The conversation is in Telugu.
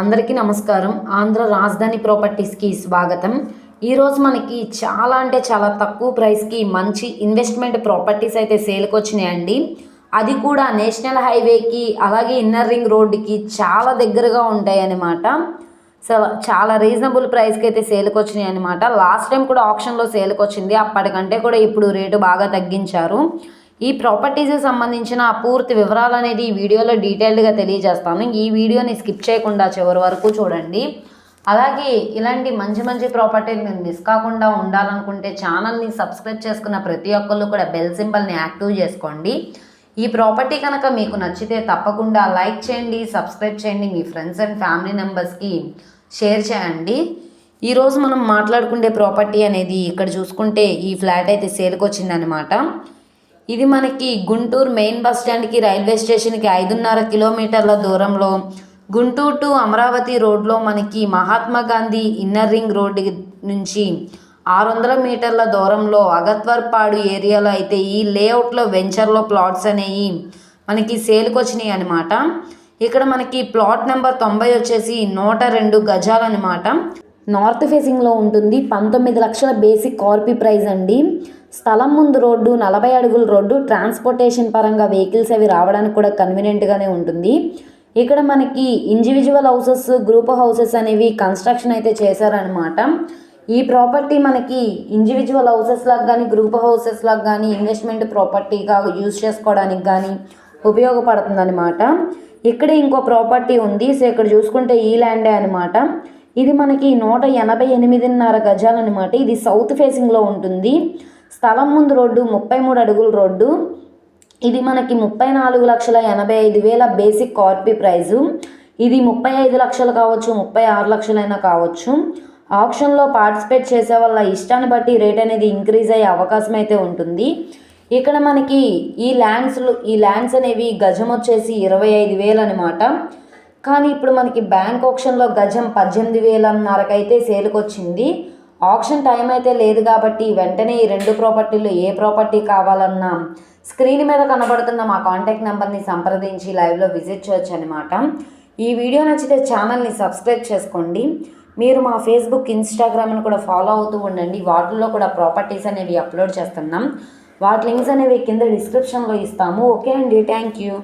అందరికీ నమస్కారం. ఆంధ్ర రాజధాని ప్రాపర్టీస్కి స్వాగతం. ఈరోజు మనకి చాలా అంటే చాలా తక్కువ ప్రైస్కి మంచి ఇన్వెస్ట్మెంట్ ప్రాపర్టీస్ అయితే సేల్కి వచ్చినాయండి. అది కూడా నేషనల్ హైవేకి అలాగే ఇన్నర్ రింగ్ రోడ్డుకి చాలా దగ్గరగా ఉంటాయి అన్నమాట సో చాలా రీజనబుల్ ప్రైస్కి అయితే సేల్కి వచ్చినాయి అనమాట లాస్ట్ టైం కూడా ఆప్షన్లో సేల్కి వచ్చింది. అప్పటికంటే కూడా ఇప్పుడు రేటు బాగా తగ్గించారు. ఈ ప్రాపర్టీస్కి సంబంధించిన పూర్తి వివరాలు అనేది ఈ వీడియోలో డీటెయిల్డ్గా తెలియజేస్తాను. ఈ వీడియోని స్కిప్ చేయకుండా చివరి వరకు చూడండి. అలాగే ఇలాంటి మంచి మంచి ప్రాపర్టీలు మీరు మిస్ కాకుండా ఉండాలనుకుంటే ఛానల్ని సబ్స్క్రైబ్ చేసుకున్న ప్రతి ఒక్కళ్ళు కూడా బెల్ సింబల్ని యాక్టివ్ చేసుకోండి. ఈ ప్రాపర్టీ కనుక మీకు నచ్చితే తప్పకుండా లైక్ చేయండి సబ్స్క్రైబ్ చేయండి మీ ఫ్రెండ్స్ అండ్ ఫ్యామిలీ మెంబర్స్కి షేర్ చేయండి. ఈరోజు మనం మాట్లాడుకునే ప్రాపర్టీ అనేది ఇక్కడ చూసుకుంటే ఈ ఫ్లాట్ అయితే సేల్కి వచ్చిందనమాట ఇది మనకి గుంటూరు మెయిన్ బస్ స్టాండ్కి రైల్వే స్టేషన్కి ఐదున్నర కిలోమీటర్ల దూరంలో. గుంటూరు టు అమరావతి రోడ్లో మనకి Mahatma Gandhi inner ring road నుంచి ఆరు వందల మీటర్ల దూరంలో అగత్వర్పాడు ఏరియాలో అయితే ఈ లేఅవుట్లో వెంచర్లో ప్లాట్స్ అనేవి మనకి సేల్కి వచ్చినాయి అనమాట ఇక్కడ మనకి ప్లాట్ నెంబర్ తొంభై వచ్చేసి నూట రెండు గజాలు అనమాట నార్త్ ఫేసింగ్లో ఉంటుంది. పంతొమ్మిది లక్షల బేసిక్ కార్పీ ప్రైస్ అండి. స్థలం ముందు రోడ్డు నలభై అడుగుల రోడ్డు ట్రాన్స్పోర్టేషన్ పరంగా వెహికల్స్ అవి రావడానికి కూడా కన్వీనియంట్గానే ఉంటుంది. ఇక్కడ మనకి ఇండివిజువల్ హౌసెస్ గ్రూప్ హౌసెస్ అనేవి కన్స్ట్రక్షన్ అయితే చేశారనమాట ఈ ప్రాపర్టీ మనకి ఇండివిజువల్ హౌసెస్ లాగా కానీ గ్రూప్ హౌసెస్ లాగా కానీ ఇన్వెస్ట్మెంట్ ప్రాపర్టీగా యూజ్ చేసుకోవడానికి కానీ ఉపయోగపడుతుందనమాట ఇక్కడ ఇంకో ప్రాపర్టీ ఉంది. సో ఇక్కడ చూసుకుంటే ఈ ల్యాండే అనమాట ఇది మనకి నూట ఎనభై ఎనిమిదిన్నర గజాలు అనమాట ఇది సౌత్ ఫేసింగ్లో ఉంటుంది. స్థలం ముందు రోడ్డు ముప్పై మూడు అడుగుల రోడ్డు. ఇది మనకి ముప్పై నాలుగు లక్షల ఎనభై ఐదు వేల బేసిక్ కార్పీ ప్రైజు. ఇది ముప్పై ఐదు లక్షలు కావచ్చు ముప్పై ఆరు లక్షలైనా కావచ్చు. ఆప్షన్లో పార్టిసిపేట్ చేసే వాళ్ళ ఇష్టాన్ని బట్టి రేట్ అనేది ఇంక్రీజ్ అయ్యే అవకాశం అయితే ఉంటుంది. ఇక్కడ మనకి ఈ ల్యాండ్స్లు ఈ ల్యాండ్స్ అనేవి గజం వచ్చేసి ఇరవై ఐదు వేలు అనమాట కానీ ఇప్పుడు మనకి బ్యాంక్ ఆప్షన్లో గజం పద్దెనిమిది వేలన్నరకైతే సేల్కి వచ్చింది ఆప్షన్ టైం అయితే లేదు కాబట్టి వెంటనే ఈ రెండు ప్రాపర్టీలు ఏ ప్రాపర్టీ కావాలన్నా స్క్రీన్ మీద కనబడుతున్న మా కాంటాక్ట్ నెంబర్ని సంప్రదించి లైవ్లో విజిట్ చేయొచ్చు అనమాట ఈ వీడియో నచ్చితే ఛానల్ని సబ్స్క్రైబ్ చేసుకోండి. మీరు మా ఫేస్బుక్ ఇన్స్టాగ్రామ్ని కూడా ఫాలో అవుతూ ఉండండి. వాటిల్లో కూడా ప్రాపర్టీస్ అనేవి అప్లోడ్ చేస్తున్నాం. వాటి లింక్స్ అనేవి కింద డిస్క్రిప్షన్లో ఇస్తాము. ఓకే అండి. Thank you.